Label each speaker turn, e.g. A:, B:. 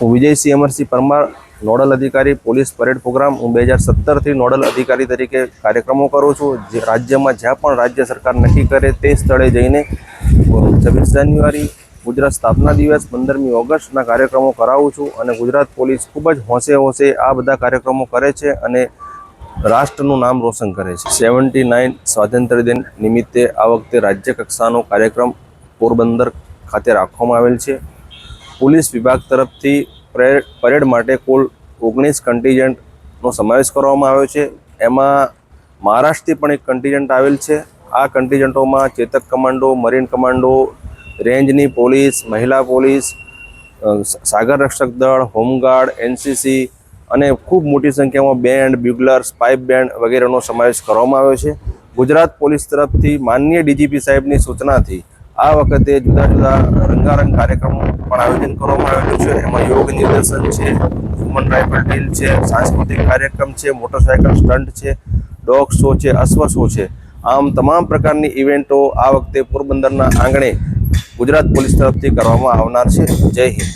A: હું વિજયસિંહ અમરસિંહ પરમાર, નોડલ અધિકારી, police parade programme. હું બે હજાર સત્તરથી નોડલ અધિકારી તરીકે કાર્યક્રમો કરું છું. જે રાજ્યમાં જ્યાં પણ રાજ્ય સરકાર નક્કી કરે તે સ્થળે જઈને છવ્વીસ જાન્યુઆરી, ગુજરાત સ્થાપના દિવસ, પંદરમી ઓગસ્ટના કાર્યક્રમો કરાવું છું અને ગુજરાત પોલીસ ખૂબ જ હોંશે હોંશે આ બધા કાર્યક્રમો કરે છે અને રાષ્ટ્રનું નામ રોશન કરે છે. સેવન્ટી નાઇન સ્વાતંત્ર્ય દિન નિમિત્તે આ વખતે રાજ્ય કક્ષાનો કાર્યક્રમ પોરબંદર ખાતે રાખવામાં આવેલ છે. પોલીસ વિભાગ તરફથી પરેડ માટે કુલ ઓગણીસ કન્ટીજન્ટનો સમાવેશ કરવામાં આવ્યો છે. એમાં મહારાષ્ટ્રથી પણ એક કન્ટીજન્ટ આવેલ છે. આ કન્ટિજન્ટોમાં ચેતક કમાન્ડો મરીન કમાન્ડો, રેન્જની પોલીસ, મહિલા પોલીસ સાગર રક્ષક દળ, હોમગાર્ડ, એનસીસી અને ખૂબ મોટી સંખ્યામાં બેન્ડ, બ્યુગલર્સ, પાઇપ બેન્ડ વગેરેનો સમાવેશ કરવામાં આવ્યો છે. ગુજરાત પોલીસ તરફથી માનનીય ડીજીપી સાહેબની સૂચનાથી આ વખતે જુદા જુદા રંગારંગ કાર્યક્રમો પણ આયોજન કરવામાં આવેલું છે એમાં યોગ નિદર્શન છે હ્યુમન રાઇફલ ડ્રીલ છે, સાંસ્કૃતિક કાર્યક્રમ છે મોટરસાયકલ સ્ટન્ટ છે ડોગ શો છે, અશ્વ શો છે. આમ તમામ પ્રકારની ઇવેન્ટો આ વખતે પોરબંદરના આંગણે ગુજરાત પોલીસ તરફથી કરવામાં આવનાર છે. જય હિન્દ.